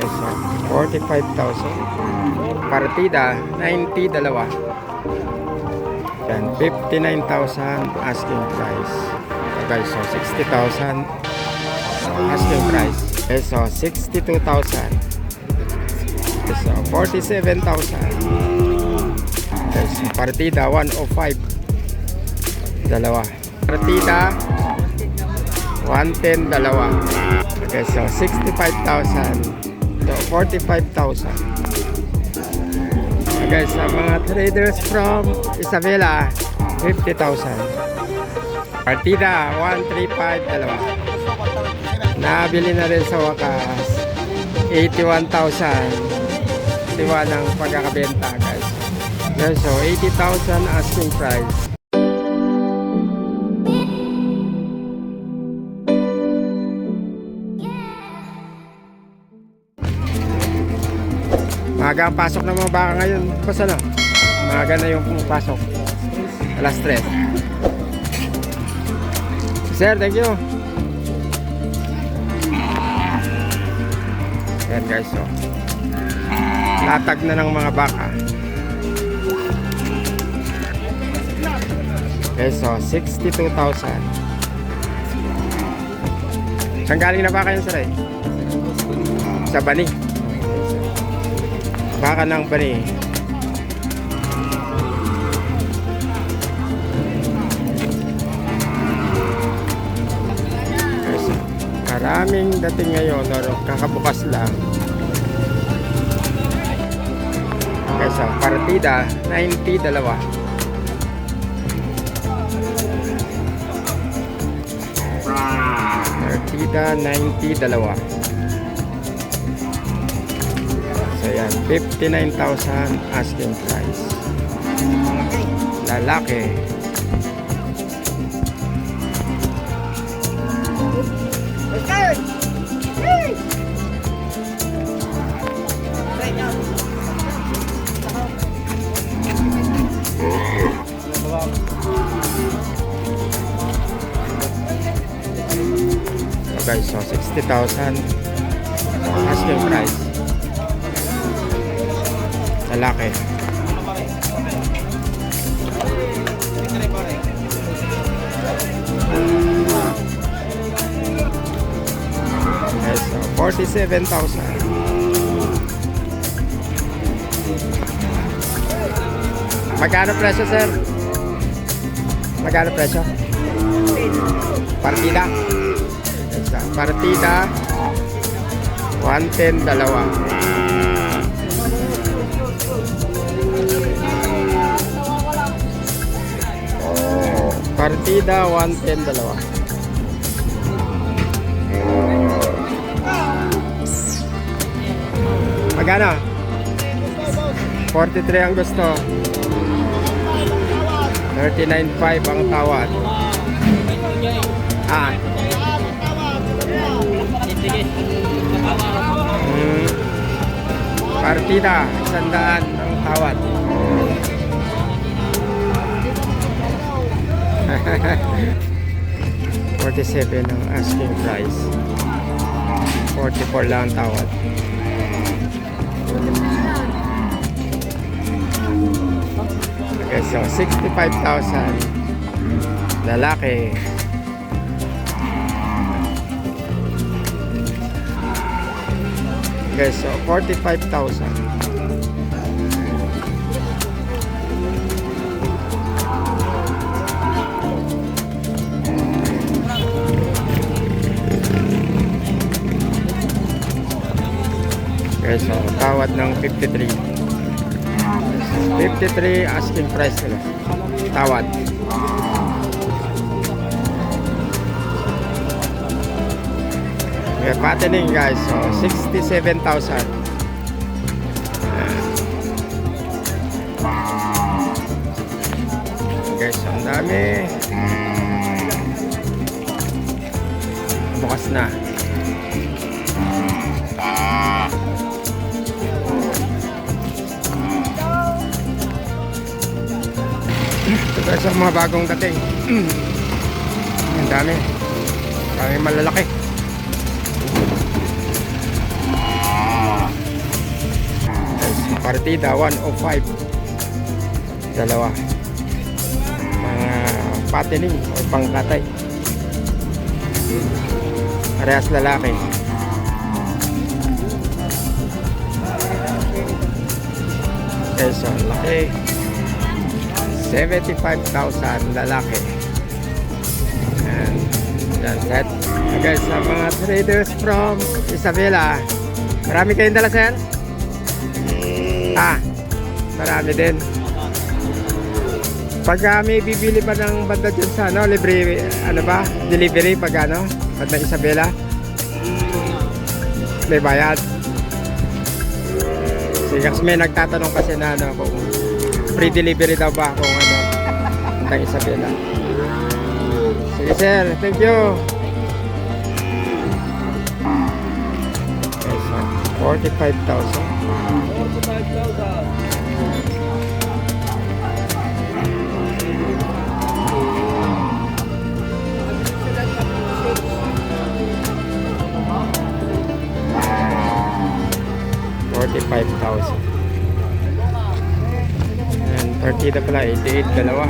Peso, 45,000. Partida, 90 dalawa. Yan, 59,000 asking price. Okay, so 60,000 asking price. Peso, 62,000. Peso, 47,000. Peso, partida, 105. Dalawa. Partida, 110 dalawa. Okay, so 65,000 to 45,000. Okay, sa mga traders from Isabela, 50,000. Partida, 135 dalawa. Nabili na rin sa wakas, 81,000. Diwa ng pagkakabenta, guys. So 80,000 asking price. Maaga ang pasok ng mga baka ngayon. Basta ano? Maaga na yung pumapasok. Alas 3. Sir, thank you. Ayan guys, so. Latag na ng mga baka. Okay, so 62,000. Saan galing na baka yun, sir? eh? Sa Bani. Baka ng bani. Kasi maraming dating ngayon or kakabukas lang. Kaysa partida, 90 dalawa. Partida, 90 dalawa. So yan, 59,000 asking price. Lalaki. Okay, so 60,000 asking price. Lalaki. Okay, so 47,000. Magkano presyo, sir? Magkano presyo? Partida. Ito, Partida. 110 dalawa. Partida 110 dalawa. Magkano? 43 ang gusto. 39.5 ang tawad. Ah. Hmm. Partida, sandaan ang tawad. 47 ang asking price. 44 lang ang tawad. Okay so 65,000 lalaki. Okay so 45,000 so tawad ng 53. 53 asking price nila. Tawad. Okay, fattening guys. So 67,000. Okay, so ang dami. Bukas na. Guys ang mga bagong dating. ang dami. Dami malalaki. Partida 105. Dalawa. Mga patining o pangkatay. Parehas lalaki. Quezon, laki. 75,000 lalaki. And yan, set. Okay, sa mga traders from Isabela. Marami kayong dala, sir? Ah, marami din. Pag may bibili pa ng banda dyan sa ano, libre, ano ba, delivery pag ano, banda Isabela, may bayad. Kasi may nagtatanong kasi na ano, kung free delivery daw ba kung ano, banda Isabela. Sige sir, thank you. Yes, sir. 45,000. Forty-five thousand. Partida pala, 88 dalawa.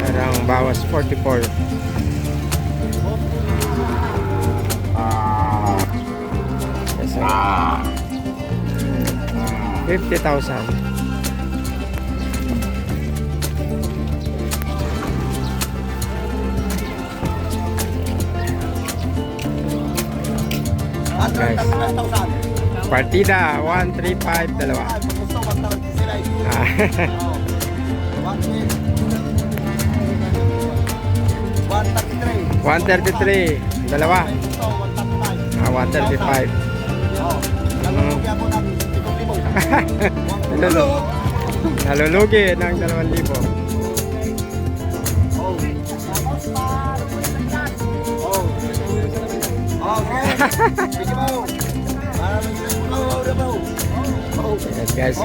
Parang bawas 44. Yes, sir. 50,000. Guys. Partida 135 dalawa. Ah, 133 dalawa. Ah, 135. Nalulu nalulugi ng 2,000. Yes guys.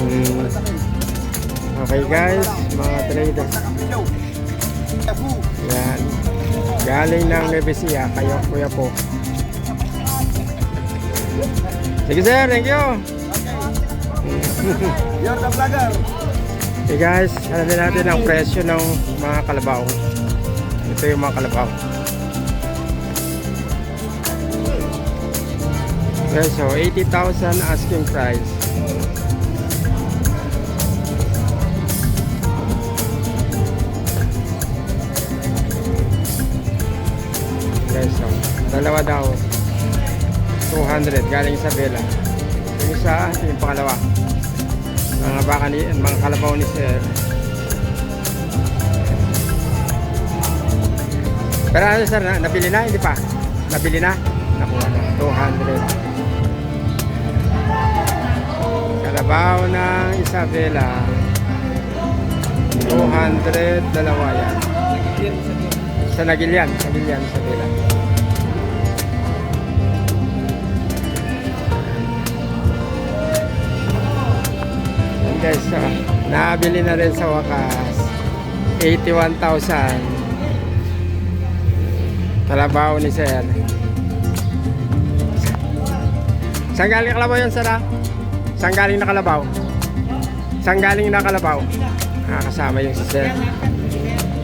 Mm, okay guys, mga traders. Yan. Galing ng Nevesia, kayo kuya po. Sige sir, thank you. You're the vlogger. Okay guys, alamin natin ang presyo ng mga kalabaw. Ito yung mga kalabaw. Okay, so 80,000 asking price. Okay, so dalawa daw. 200 galing sa Bella. Yung isa, yung pangalawa. Mga baka ni mga kalabaw ni sir. Pero ano sir na, nabili na hindi pa? Nabili na? Nakuha na 200 kalabaw ng Isabela. 200 dalawa yan. Sa Nagilian Nagilian Isabela guys, so, nabili na rin sa wakas 81,000 Kalabaw ni Sir Saan galing kalabaw yan Sir ah? Saan galing na kalabaw? Saan galing na kalabaw? Ah, yung si Sir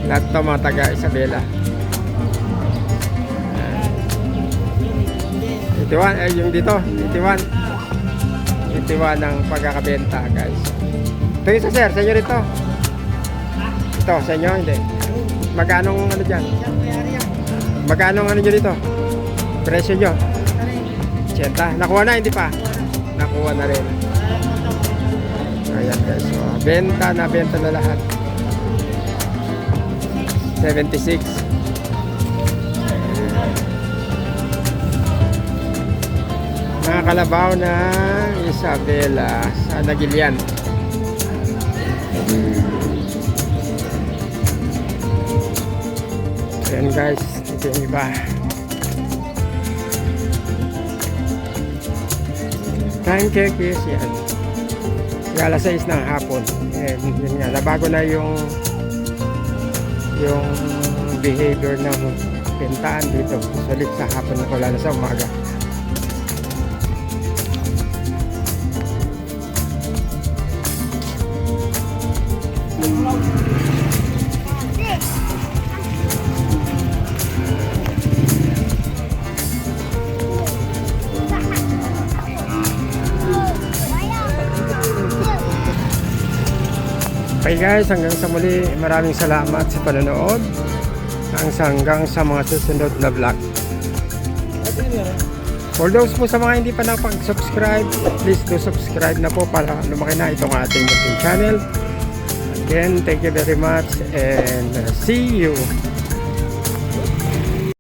Lahat to mga taga Isabela Ah. 81, eh yung dito 81 81 ang pagkakabenta guys. Ito yung sa sir, sa inyo rito ito, sa inyo, hindi. Magkano ano dyan? Magkano ano nyo dito? Presyo nyo? 80, nakuha na, hindi pa? Nakuha na rin. Ayan guys, so, benta na benta na lahat. 76 kalabaw ng Isabela sa Nagilian. Ayan guys, ito yung iba. Time check is yan. Alas 6 ng hapon. And yun nga, nabago na yung yung behavior ng pintaan dito. Sulit sa hapon na wala na sa umaga. Guys, hanggang sa muli, maraming salamat sa panonood. Hanggang sa mga susunod na vlog. For those po sa mga hindi pa nakapag-subscribe, please do subscribe na po para lumaki na itong ating YouTube channel. Again, thank you very much and see you